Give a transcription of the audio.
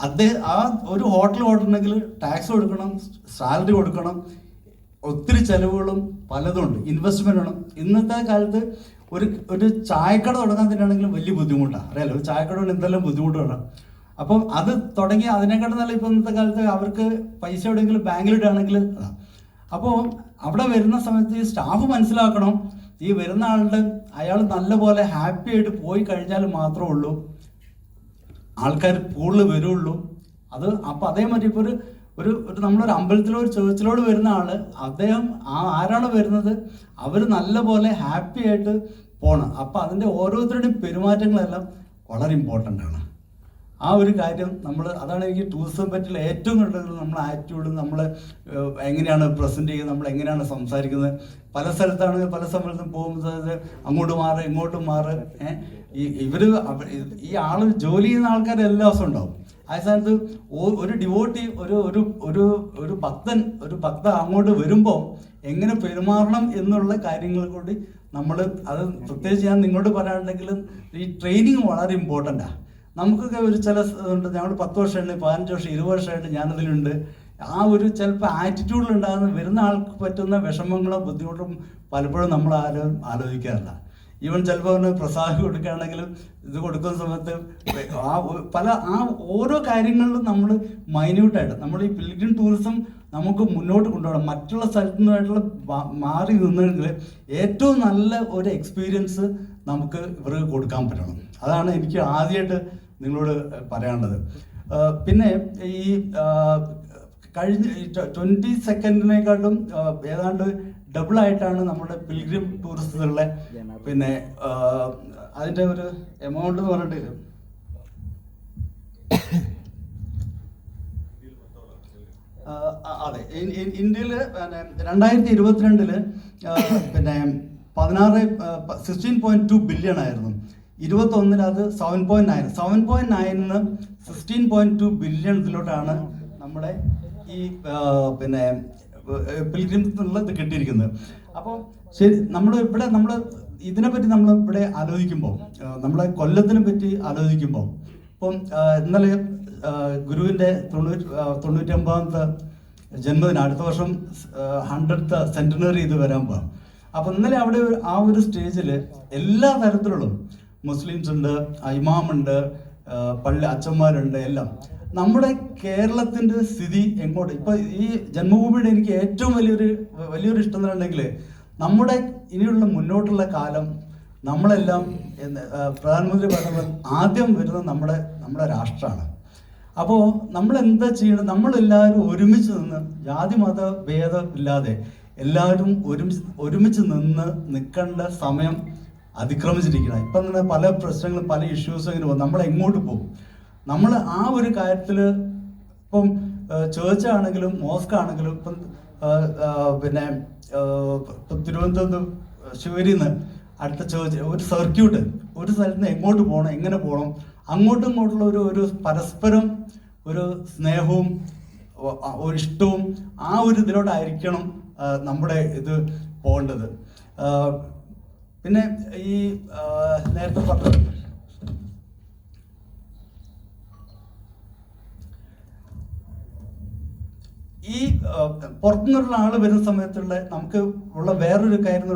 അദ്ദേഹം ആ ഒരു ഹോട്ടൽ ഓടണമെങ്കിൽ ടാക്സ് കൊടുക്കണം സാലറി കൊടുക്കണം ഒത്തിരി ചെലവുകളും പലതുണ്ട് ഇൻവെസ്റ്റ്മെന്റ് വേണം. ഇന്നത്തെ കാലത്ത് ഒരു ഒരു ചായക്കട തുടങ്ങാൻ തന്നെയാണെങ്കിലും വലിയ ബുദ്ധിമുട്ടാണ് അറിയാലോ ഒരു ചായക്കട കൊണ്ട് എന്തെല്ലാം ബുദ്ധിമുട്ടുകളാണ് അപ്പം അത് തുടങ്ങി അതിനെക്കാട്ടും നല്ല ഇപ്പം ഇന്നത്തെ കാലത്ത് അവർക്ക് പൈസ എവിടെയെങ്കിലും ബാങ്കിലിടുകയാണെങ്കിൽ അപ്പോൾ അവിടെ വരുന്ന സമയത്ത് ഈ സ്റ്റാഫ് മനസ്സിലാക്കണം. ഈ വരുന്ന ആളുടെ അയാൾ നല്ലപോലെ ഹാപ്പി ആയിട്ട് പോയി കഴിഞ്ഞാൽ മാത്രമേ ഉള്ളൂ. ആൾക്കാർ കൂടുതൽ വരുള്ളൂ. അത് അപ്പൊ അതേമാതിരി ഇപ്പോൾ ഒരു ഒരു ഒരു നമ്മളൊരു അമ്പലത്തിലോ ഒരു ചേർച്ചിലോട് വരുന്ന ആൾ അദ്ദേഹം ആ ആരാണ് വരുന്നത് അവർ നല്ല പോലെ ഹാപ്പി ആയിട്ട് പോണം. അപ്പോൾ അതിന്റെ ഓരോരുത്തരുടെയും പെരുമാറ്റങ്ങളെല്ലാം വളരെ ഇമ്പോർട്ടന്റ് ആണ്. ആ ഒരു കാര്യം നമ്മൾ അതാണ് എനിക്ക് ടൂറിസം പറ്റിയുള്ള ഏറ്റവും കൂടുതൽ നമ്മൾ ആറ്റിറ്റ്യൂഡ് നമ്മൾ എങ്ങനെയാണ് പ്രസന്റ് ചെയ്യുന്നത് നമ്മൾ എങ്ങനെയാണ് സംസാരിക്കുന്നത്. പല സ്ഥലത്താണ് പല സ്ഥലത്തും പോകുന്നത് അങ്ങോട്ട് മാറ് ഇങ്ങോട്ട് മാറ് ഈ ഇവർ ഈ ആൾ ജോലി ചെയ്യുന്ന ആൾക്കാർ എല്ലാ ദിവസവും ഉണ്ടാവും. ആ സ്ഥാനത്ത് ഒരു ഡിവോട്ടി ഒരു ഒരു ഒരു ഒരു ഭക്തൻ ഒരു ഭക്ത അങ്ങോട്ട് വരുമ്പോൾ എങ്ങനെ പെരുമാറണം എന്നുള്ള കാര്യങ്ങൾ കൂടി നമ്മൾ അത് പ്രത്യേകിച്ച് ഞാൻ നിങ്ങളോട് പറയാനുണ്ടെങ്കിൽ ഈ ട്രെയിനിങ് വളരെ ഇമ്പോർട്ടന്റാണ് നമുക്കൊക്കെ ഒരു ചില ഉണ്ട്. ഞങ്ങൾ പത്ത് വർഷമുണ്ട് പതിനഞ്ച് വർഷം ഇരുപത് വർഷമായിട്ട് ഞാനതിലുണ്ട്. ആ ഒരു ചിലപ്പോൾ ആറ്റിറ്റ്യൂഡിൽ ഉണ്ടാകുന്ന വരുന്ന ആൾക്ക് പറ്റുന്ന വിഷമങ്ങളോ ബുദ്ധിമുട്ടും പലപ്പോഴും നമ്മൾ ആരും ആലോചിക്കാറില്ല. ഈവൻ ചിലപ്പോൾ പ്രസാദം കൊടുക്കുകയാണെങ്കിലും ഇത് കൊടുക്കുന്ന സമയത്ത് ആ പല ആ ഓരോ കാര്യങ്ങളിലും നമ്മൾ മൈന്യൂട്ടായിട്ട് നമ്മൾ ഈ പിൽഗ്രിം ടൂറിസം നമുക്ക് മുന്നോട്ട് കൊണ്ടുപോകണം. മറ്റുള്ള സ്ഥലത്തു നിന്നായിട്ടുള്ള മാറി നിന്നെങ്കിൽ ഏറ്റവും നല്ല ഒരു എക്സ്പീരിയൻസ് നമുക്ക് ഇവർക്ക് കൊടുക്കാൻ പറ്റണം. അതാണ് എനിക്ക് ആദ്യമായിട്ട് നിങ്ങളോട് പറയാനുള്ളത്. പിന്നെ ഈ കഴിഞ്ഞ ട്വന്റി സെക്കൻഡിനെക്കാട്ടും ഏതാണ്ട് ഡബിൾ ആയിട്ടാണ് നമ്മുടെ പിൽഗ്രിം ടൂറിസത്തിലുള്ള പിന്നെ അതിന്റെ ഒരു എമൗണ്ട് എന്ന് പറഞ്ഞിട്ട് അതെ. ഇന്ത്യയിൽ പിന്നെ രണ്ടായിരത്തി ഇരുപത്തിരണ്ടിൽ പിന്നെ പതിനാറ് സിക്സ്റ്റീൻ പോയിന്റ് ടു ബില്യൺ ആയിരുന്നു. ഇരുപത്തൊന്നിൽ അത് seven point nine seven point നയനിന്ന് sixteen point two billion ഇതിലോട്ടാണ് നമ്മുടെ ഈ പിന്നെ പിൽഗ്രിംസ് ഇത് കിട്ടിയിരിക്കുന്നത്. അപ്പോൾ ശരി നമ്മൾ ഇവിടെ നമ്മൾ ഇതിനെപ്പറ്റി നമ്മൾ ഇവിടെ ആലോചിക്കുമ്പോൾ നമ്മളെ കൊല്ലത്തിനെ പറ്റി ആലോചിക്കുമ്പോൾ ഇപ്പം ഇന്നലെ ഗുരുവിന്റെ തൊണ്ണൂറ്റി തൊണ്ണൂറ്റൊമ്പതാമത്തെ ജന്മദിനം അടുത്ത വർഷം ഹൺഡ്രഡ് സെന്റിനറി ഇത് വരാൻ പോകാം അപ്പം ഇന്നലെ അവിടെ ആ ഒരു സ്റ്റേജിൽ എല്ലാ തരത്തിലുള്ള മുസ്ലിംസ് ഉണ്ട് ഇമാമുണ്ട് പള്ളി അച്ഛന്മാരുണ്ട് എല്ലാം. നമ്മുടെ കേരളത്തിന്റെ സ്ഥിതി എങ്ങോട്ട്? ഇപ്പൊ ഈ ജന്മഭൂമിയുടെ എനിക്ക് ഏറ്റവും വലിയൊരു വലിയൊരു ഇഷ്ടം എന്ന് പറഞ്ഞിട്ടുണ്ടെങ്കിൽ നമ്മുടെ ഇനിയുള്ള മുന്നോട്ടുള്ള കാലം നമ്മളെല്ലാം പ്രധാനമന്ത്രി പറഞ്ഞത് ആദ്യം വരുന്നത് നമ്മുടെ നമ്മുടെ രാഷ്ട്രമാണ്. അപ്പോൾ നമ്മൾ എന്താ ചെയ്യണം? നമ്മളെല്ലാവരും ഒരുമിച്ച് നിന്ന് ജാതി മത ഭേദം ഇല്ലാതെ എല്ലാവരും ഒരുമിച്ച് ഒരുമിച്ച് നിന്ന് നിൽക്കേണ്ട സമയം അതിക്രമിച്ചിരിക്കണം ഇപ്പം അങ്ങനെ പല പ്രശ്നങ്ങളും പല ഇഷ്യൂസും അങ്ങനെ പോകും നമ്മൾ എങ്ങോട്ട് പോകും? നമ്മൾ ആ ഒരു കാര്യത്തിൽ ഇപ്പം ചേർച്ച് ആണെങ്കിലും മോസ്ക് ആണെങ്കിലും ഇപ്പം പിന്നെ തിരുവനന്തപുരം ശിവരിയിൽ നിന്ന് അടുത്ത ചേർച്ച് ഒരു സർക്യൂട്ട് ഒരു സ്ഥലത്ത് നിന്ന് എങ്ങോട്ട് പോകണം എങ്ങനെ പോകണം അങ്ങോട്ടും ഇങ്ങോട്ടുള്ള ഒരു ഒരു പരസ്പരം ഒരു സ്നേഹവും ഒരു ഇഷ്ടവും ആ ഒരു ഇതിലോട്ടായിരിക്കണം നമ്മുടെ ഇത് പോകേണ്ടത്. പിന്നെ ഈ നേരത്തെ പറഞ്ഞത് ഈ പുറത്തുനിന്നുള്ള ആൾ വരുന്ന സമയത്തുള്ള നമുക്ക് ഉള്ള വേറൊരു കാര്യം